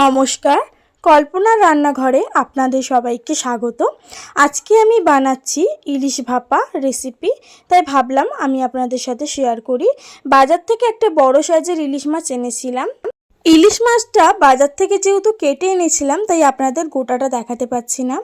নমস্কার কল্পনার রান্নাঘরে আপনাদের সবাইকে স্বাগত। আজকে আমি বানাচ্ছি ইলিশ ভাপা রেসিপি তাই ভাবলাম আমি আপনাদের সাথে শেয়ার করি। বাজার থেকে একটা বড় সাইজের ইলিশ মাছ এনেছিলাম। ইলিশ মাছটা বাজার থেকে যেহেতু কেটে এনেছিলাম, তাই আপনাদের গোটাটা দেখাতে পাচ্ছি না।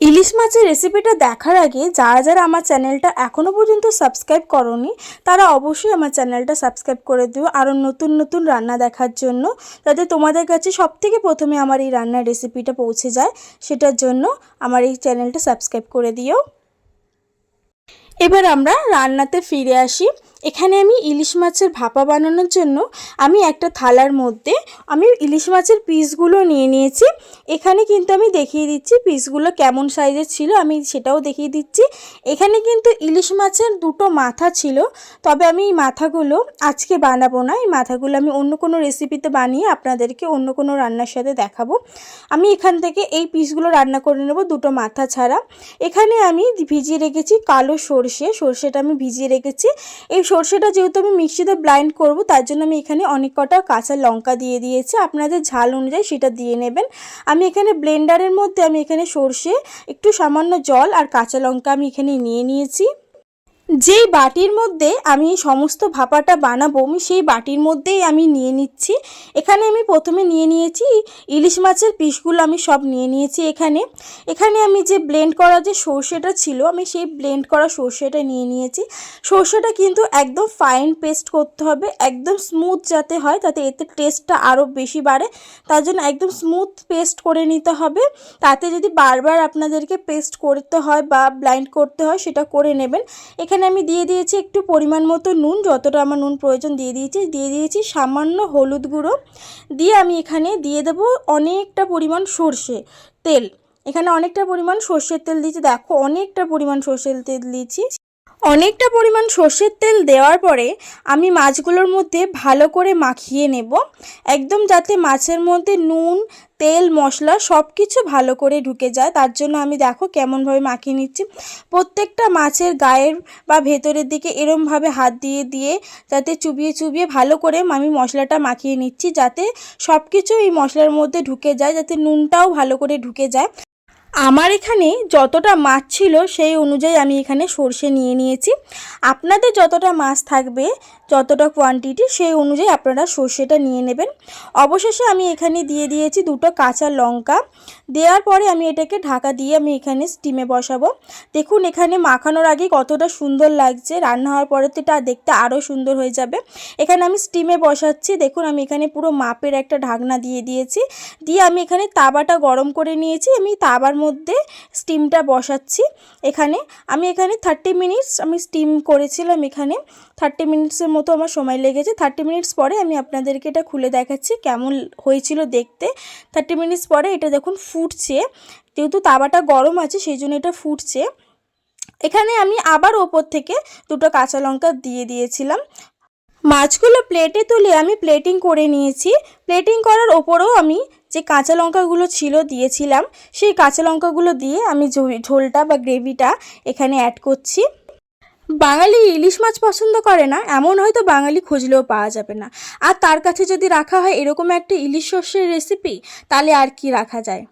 ইলিশ মাছের রেসিপিটা দেখার আগে যারা যারা আমার চ্যানেলটা এখনও পর্যন্ত সাবস্ক্রাইব করনি, তারা অবশ্যই আমার চ্যানেলটা সাবস্ক্রাইব করে দিও। আরও নতুন নতুন রান্না দেখার জন্য, যাতে তোমাদের কাছে সব থেকে প্রথমে আমার এই রান্নার রেসিপিটা পৌঁছে যায়, সেটার জন্য আমার এই চ্যানেলটা সাবস্ক্রাইব করে দিও। এবার আমরা রান্নাতে ফিরে আসি। এখানে আমি ইলিশ মাছের ভাপা বানানোর জন্য আমি একটা থালার মধ্যে আমি ইলিশ মাছের পিসগুলো নিয়ে নিয়েছি। এখানে কিন্তু আমি দেখিয়ে দিচ্ছি পিসগুলো কেমন সাইজের ছিল, আমি সেটাও দেখিয়ে দিচ্ছি। এখানে কিন্তু ইলিশ মাছের দুটো মাথা ছিল, তবে আমি এই মাথাগুলো আজকে বানাবো না, এই মাথাগুলো আমি অন্য কোনো রেসিপিতে বানিয়ে আপনাদেরকে অন্য কোনো রান্নার সাথে দেখাবো। আমি এখান থেকে এই পিসগুলো রান্না করে নেব দুটো মাথা ছাড়া। এখানে আমি ভিজিয়ে রেখেছি কালো সর্ষে, সর্ষেটা আমি ভিজিয়ে রেখেছি। এই সর্ষেটা যেহেতু আমি মিক্সিতে ব্লাইন্ড করব, তার জন্য আমি এখানে অনেক কটা কাঁচা লঙ্কা দিয়ে দিয়েছি। আপনাদের ঝাল অনুযায়ী সেটা দিয়ে নেবেন। আমি এখানে ব্লেন্ডারের মধ্যে আমি এখানে সর্ষে, একটু সামান্য জল আর কাঁচা লঙ্কা আমি এখানে নিয়ে নিয়েছি। যেই বাটির মধ্যে আমি সমস্ত ভাপাটা বানাবো, আমি সেই বাটির মধ্যেই আমি নিয়ে নিচ্ছি। এখানে আমি প্রথমে নিয়ে নিয়েছি ইলিশ মাছের পিসগুলো আমি সব নিয়ে নিয়েছি এখানে। এখানে আমি যে ব্লেন্ড করা যে সর্ষেটা ছিল, আমি সেই ব্লেন্ড করা সর্ষেটা নিয়ে নিয়েছি। সর্ষেটা কিন্তু একদম ফাইন পেস্ট করতে হবে, একদম স্মুথ যাতে হয়, তাতে এতে টেস্টটা আরও বেশি বাড়ে। তার জন্য একদম স্মুথ পেস্ট করে নিতে হবে। তাতে যদি বারবার আপনাদেরকে পেস্ট করতে হয় বা ব্লাইন্ড করতে হয়, সেটা করে নেবেন। এখানে আমি দিয়ে দিয়েছি একটু পরিমাণ মতো নুন, যতটা আমার নুন প্রয়োজন দিয়ে দিয়েছি। দিয়ে দিয়েছি সামান্য হলুদ গুঁড়ো। দিয়ে আমি এখানে দিয়ে দেব অনেকটা পরিমাণ সর্ষে তেল। এখানে অনেকটা পরিমাণ সর্ষের তেল দিয়েছি। দেখো, অনেকটা পরিমাণ সর্ষের তেল দিয়েছি। অনেকটা পরিমাণ সর্ষের তেল দেওয়ার পরে আমি মাছগুলোর মধ্যে ভালো করে মাখিয়ে নেব। একদম যাতে মাছের মধ্যে নুন, তেল, মশলা সব কিছু ভালো করে ঢুকে যায়। তার জন্য আমি দেখো কেমনভাবে মাখিয়ে নিচ্ছি। প্রত্যেকটা মাছের গায়ের বা ভেতরের দিকে এরমভাবে হাত দিয়ে দিয়ে যাতে চুবিয়ে চুবিয়ে ভালো করে আমি মশলাটা মাখিয়ে নিচ্ছি যাতে সব কিছু এই মশলার মধ্যে ঢুকে যায়, যাতে নুনটাও ভালো করে ঢুকে যায়। আমার এখানে যতটা মাছ ছিল সেই অনুযায়ী আমি এখানে সর্ষে নিয়ে নিয়েছি। আপনাদের যতটা মাছ থাকবে, যতটা কোয়ান্টিটি সেই অনুযায়ী আপনারা সর্ষেটা নিয়ে নেবেন। অবশেষে আমি এখানে দিয়ে দিয়েছি দুটো কাঁচা লঙ্কা। দেওয়ার পরে আমি এটাকে ঢাকা দিয়ে আমি এখানে স্টিমে বসাবো। দেখুন, এখানে মাখানোর আগে কতটা সুন্দর লাগছে। রান্না হওয়ার পরে তো এটা দেখতে আরও সুন্দর হয়ে যাবে। এখানে আমি স্টিমে বসাচ্ছি। দেখুন, আমি এখানে পুরো মাপের একটা ঢাকনা দিয়ে দিয়েছি। দিয়ে আমি এখানে তাবাটা গরম করে নিয়েছি। আমি তাবার মধ্যে স্টিমটা বসাচ্ছি। এখানে আমি এখানে থার্টি মিনিটস আমি স্টিম করেছিলাম এখানে। থার্টি মিনিটসের মতো আমার সময় লেগেছে। থার্টি মিনিটস পরে আমি আপনাদেরকে এটা খুলে দেখাচ্ছি কেমন হয়েছিল দেখতে। থার্টি মিনিটস পরে এটা দেখুন ফুটছে। যেহেতু তাওয়াটা গরম আছে সেই জন্য এটা ফুটছে। এখানে আমি আবার ওপর থেকে দুটো কাঁচা লঙ্কা দিয়ে দিয়েছিলাম। মাছগুলো প্লেটে তুলে আমি প্লেটিং করে নিয়েছি। প্লেটিং করার ওপরেও আমি যে কাঁচা লঙ্কাগুলো ছিল দিয়েছিলাম, সেই কাঁচা লঙ্কাগুলো দিয়ে আমি ঝোলটা বা গ্রেভিটা এখানে অ্যাড করছি। বাঙালি ইলিশ মাছ পছন্দ করে না, এমন হয়তো বাঙালি খুঁজলেও পাওয়া যাবে না। আর তার কাছে যদি রাখা হয় এরকম একটা ইলিশ শস্যের রেসিপি তাহলে আর কি রাখা যায়?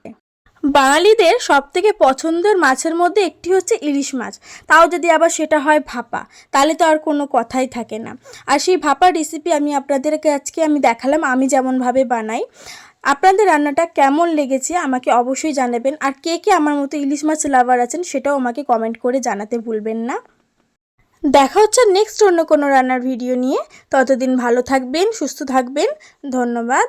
বাঙালিদের সব থেকে পছন্দের মাছের মধ্যে একটি হচ্ছে ইলিশ মাছ। তাও যদি আবার সেটা হয় ভাপা, তাহলে তো আর কোনো কথাই থাকে না। আর সেই ভাপা রেসিপি আমি আপনাদেরকে আজকে আমি দেখালাম, আমি যেমনভাবে বানাই। আপনাদের রান্নাটা কেমন লেগেছে আমাকে অবশ্যই জানাবেন। আর কে কে আমার মতো ইলিশ মাছ লাভার আছেন সেটাও আমাকে কমেন্ট করে জানাতে ভুলবেন না। দেখা হচ্ছে নেক্সট অন্য কোনো রান্নার ভিডিও নিয়ে। ততদিন ভালো থাকবেন, সুস্থ থাকবেন। ধন্যবাদ।